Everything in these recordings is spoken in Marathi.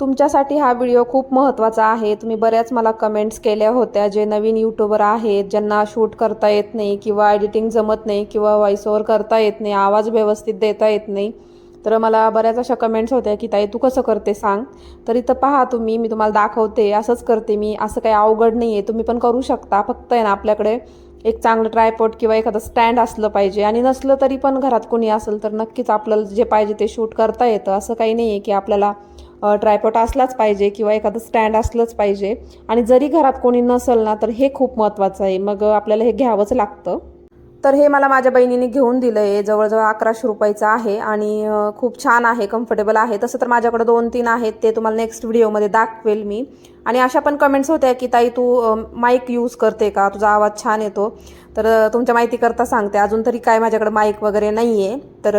तुमच्यासाठी हा व्हिडिओ खूप महत्त्वाचा आहे. तुम्ही बऱ्याच मला कमेंट्स केल्या होत्या जे नवीन यूट्यूबर आहेत ज्यांना शूट करता येत नाही किंवा एडिटिंग जमत नाही किंवा व्हॉइस ओव्हर करता येत नाही आवाज व्यवस्थित देता येत नाही. तर मला बऱ्याच अशा कमेंट्स होत्या की ताई तू कसं करते सांग? तर इथं पहा तुम्ही मी तुम्हाला दाखवते असंच करते मी असं काही अवघड नाही आहे तुम्ही पण करू शकता. फक्त आहे ना आपल्याकडे एक चांगलं ट्रायपॉट किंवा एखादं स्टँड असलं पाहिजे आणि नसलं तरी पण घरात कोणी असेल तर नक्कीच आपल्याला जे पाहिजे ते शूट करता येतं. असं काही नाही आहे की आपल्याला ट्रायपॉट असलाच पाहिजे किंवा एखादं स्टँड असलंच पाहिजे. आणि जरी घरात कोणी नसेल ना तर हे खूप महत्त्वाचं आहे. मग आपल्याला हे घ्यावंच लागतं. तर हे मला माझ्या बहिणीने घेऊन दिलं आहे. जवळजवळ अकराशे रुपयाचं आहे आणि खूप छान आहे कम्फर्टेबल आहे. तसं तर माझ्याकडे दोन तीन आहेत ते तुम्हाला नेक्स्ट व्हिडिओमध्ये दाखवेल मी. आणि अशा पण कमेंट्स होत्या की ताई तू माईक यूज करते का? तुझा आवाज छान येतो. तर तुमच्या माहितीकरता सांगते अजून तरी काय माझ्याकडे माईक वगैरे नाही आहे तर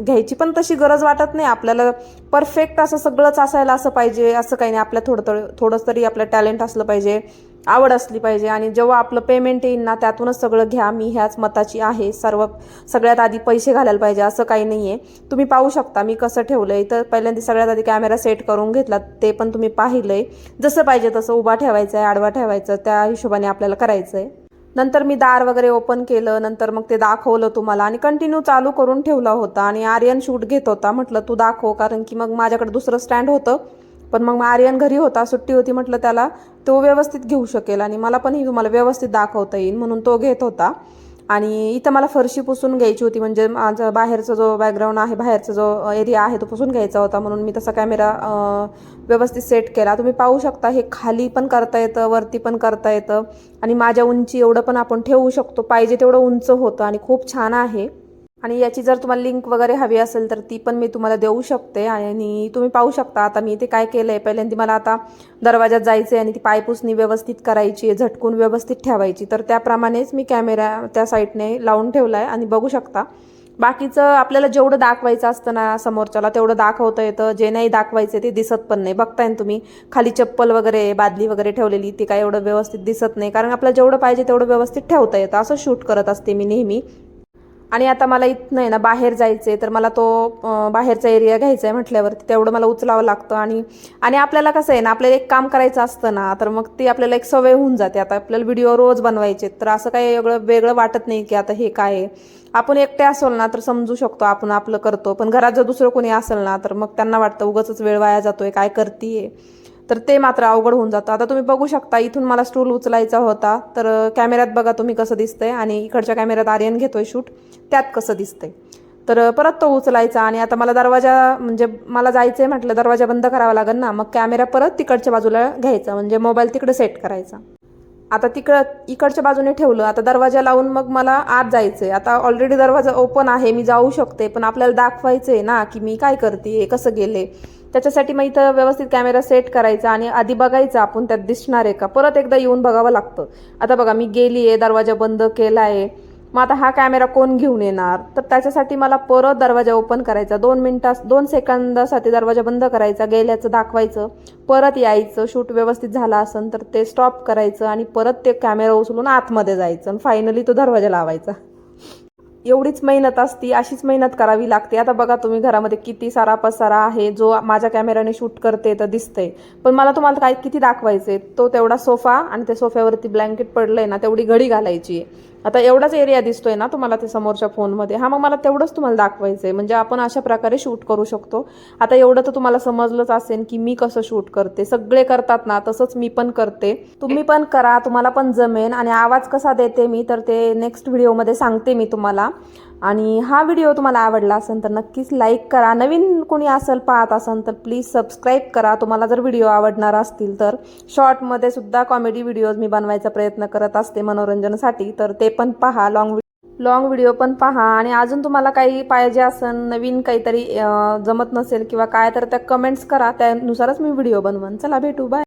घ्यायची पण तशी गरज वाटत नाही. आपल्याला परफेक्ट असं सगळंच असायला असं पाहिजे असं काही नाही. आपल्या थोडं थोडं थोडंच तरी आपलं टॅलेंट असलं पाहिजे. आवड असली पाहिजे आणि जेव्हा आपलं पेमेंट येईल ना त्यातूनच सगळं घ्या. मी ह्याच मताची आहे. सर्व सगळ्यात आधी पैसे घालायला पाहिजे असं काही नाही आहे तुम्ही पाहू शकता मी कसं ठेवलं आहे तर पहिल्यांदा सगळ्यात आधी कॅमेरा सेट करून घेतला. ते पण तुम्ही पाहिलं आहे जसं पाहिजे तसं उभा ठेवायचं आहे आडवा ठेवायचं. त्या हिशोबाने आपल्याला करायचं आहे नंतर मी दार वगैरे ओपन केलं. नंतर मग ते दाखवलं तुम्हाला. आणि कंटिन्यू चालू करून ठेवला होता. आणि आर्यन शूट घेत होता. म्हटलं तू दाखव. कारण की मग माझ्याकडे दुसरं स्टँड होतं. पण मग आर्यन घरी होता सुट्टी होती म्हटलं त्याला तो व्यवस्थित घेऊ शकेल आणि मला पण ही तुम्हाला व्यवस्थित दाखवता येईल म्हणून तो घेत होता. आणि इथं मला फरशी पुसून घ्यायची होती म्हणजे माझा बाहेरचा जो बॅकग्राऊंड आहे बाहेरचा जो एरिया आहे तो पुसून घ्यायचा होता म्हणून मी तसा कॅमेरा व्यवस्थित सेट केला. तुम्ही पाहू शकता हे खाली पण करता येतं वरती पण करता येतं. आणि माझ्या उंची एवढं पण आपण ठेवू शकतो पाहिजे तेवढं उंच होतं आणि खूप छान आहे. आणि याची जर तुम्हाला लिंक वगैरे हवी असेल तर ती पण मी तुम्हाला देऊ शकते आणि तुम्ही पाहू शकता आता मी ते काय केलं आहे पहिल्यांदा मला आता दरवाजात जायचं आहे आणि ती पायपुसणी व्यवस्थित करायची आहे झटकून व्यवस्थित ठेवायची. तर त्याप्रमाणेच मी कॅमेरा त्या साईडने लावून ठेवला आहे आणि बघू शकता. बाकीचं आपल्याला जेवढं दाखवायचं असतं ना समोरच्याला तेवढं दाखवता येतं. जे नाही दाखवायचं ते दिसत पण नाही. बघताय ना तुम्ही खाली चप्पल वगैरे बादली वगैरे ठेवलेली ती काय एवढं व्यवस्थित दिसत नाही. कारण आपल्याला जेवढं पाहिजे तेवढं व्यवस्थित ठेवता येतं. असं शूट करत असते मी नेहमी. आणि आता मला इथनं आहे ना बाहेर जायचं आहे तर मला तो बाहेरचा एरिया घ्यायचा आहे म्हटल्यावरती तेवढं मला उचलावं लागतं आणि आणि आपल्याला कसं आहे ना आपल्याला एक काम करायचं असतं ना तर मग ती आपल्याला एक सवय होऊन जाते. आता आपल्याला व्हिडिओ रोज बनवायचे तर असं काही वेगळं वेगळं वाटत नाही की आता हे काय आहे. आपण एकटे असेल ना तर समजू शकतो आपण आपलं करतो पण घरात जर दुसरं कोणी असेल ना तर मग त्यांना वाटतं उगाच वेळ वाया जातोय काय करतीये. तर ते मात्र अवघड होऊन जातं. आता तुम्ही बघू शकता इथून मला स्टूल उचलायचा होता तर कॅमेऱ्यात बघा तुम्ही कसं दिसतंय आणि इकडच्या कॅमेऱ्यात आर्यन घेतोय शूट त्यात कसं दिसतंय. तर परत तो उचलायचा आणि आता मला दरवाजा म्हणजे मला जायचंय म्हटलं दरवाजा बंद करावा लागेल ना मग कॅमेरा परत तिकडच्या बाजूला घ्यायचा म्हणजे मोबाईल तिकडे सेट करायचा. आता तिकडं इकडच्या बाजूने ठेवलं आता दरवाजा लावून मग मला आत जायचंय. आता ऑलरेडी दरवाजा ओपन आहे मी जाऊ शकते पण आपल्याला दाखवायचंय ना की मी काय करते कसं गेले त्याच्यासाठी मग इथं व्यवस्थित कॅमेरा सेट करायचा आणि आधी बघायचा आपण त्यात दिसणार आहे का. परत एकदा येऊन बघावं लागतं. आता बघा मी गेली आहे दरवाजा बंद केला आहे मग आता हा कॅमेरा कोण घेऊन येणार? तर त्याच्यासाठी मला परत दरवाजा ओपन करायचा. दोन मिनिटास दोन सेकंदासाठी दरवाजा बंद करायचा गेल्याचं दाखवायचं. परत यायचं शूट व्यवस्थित झाला असेल तर ते स्टॉप करायचं आणि परत ते कॅमेरा उचलून आतमध्ये जायचं आणि फायनली तो दरवाजा लावायचा. एवढीच मेहनत असती अशीच मेहनत करावी लागते. आता बघा तुम्ही घरामध्ये किती सारा पसारा आहे जो माझ्या कॅमेऱ्याने शूट करते तर दिसतंय. पण मला तुम्हाला काय किती दाखवायचे? तो तेवढा सोफा आणि त्या सोफ्यावरती ब्लँकेट पडलंय ना तेवढी घडी घालायची आहे. आता एवढाच एरिया दिसतोय ना तुम्हाला ते समोरच्या फोनमध्ये हा मग मला तेवढंच तुम्हाला दाखवायचंय. म्हणजे आपण अशा प्रकारे शूट करू शकतो. आता एवढं तर तुम्हाला समजलंच असेल की मी कसं शूट करते. सगळे करतात ना तसंच मी पण करते. तुम्ही पण करा तुम्हाला पण जमेन. आणि आवाज कसा देते मी तर ते नेक्स्ट व्हिडिओमध्ये सांगते मी तुम्हाला. आणि हा व्हिडिओ तुम्हाला आवडला असेल तर नक्कीच लाईक करा. नवीन कोणी असेल पाहत असेल तर प्लीज सबस्क्राईब करा. तुम्हाला जर व्हिडिओ आवडणार असतील तर शॉर्टमध्ये सुद्धा कॉमेडी व्हिडिओज मी बनवायचा प्रयत्न करत असते मनोरंजनासाठी तर ते पण पहा. लॉंग लॉंग व्हिडिओ पण पहा. आणि अजून तुम्हाला काही पाहिजे असेल नवीन काहीतरी जमत नसेल किंवा काय तर त्या कमेंट्स करा. त्यानुसारच मी व्हिडिओ बनवन. चला भेटू. बाय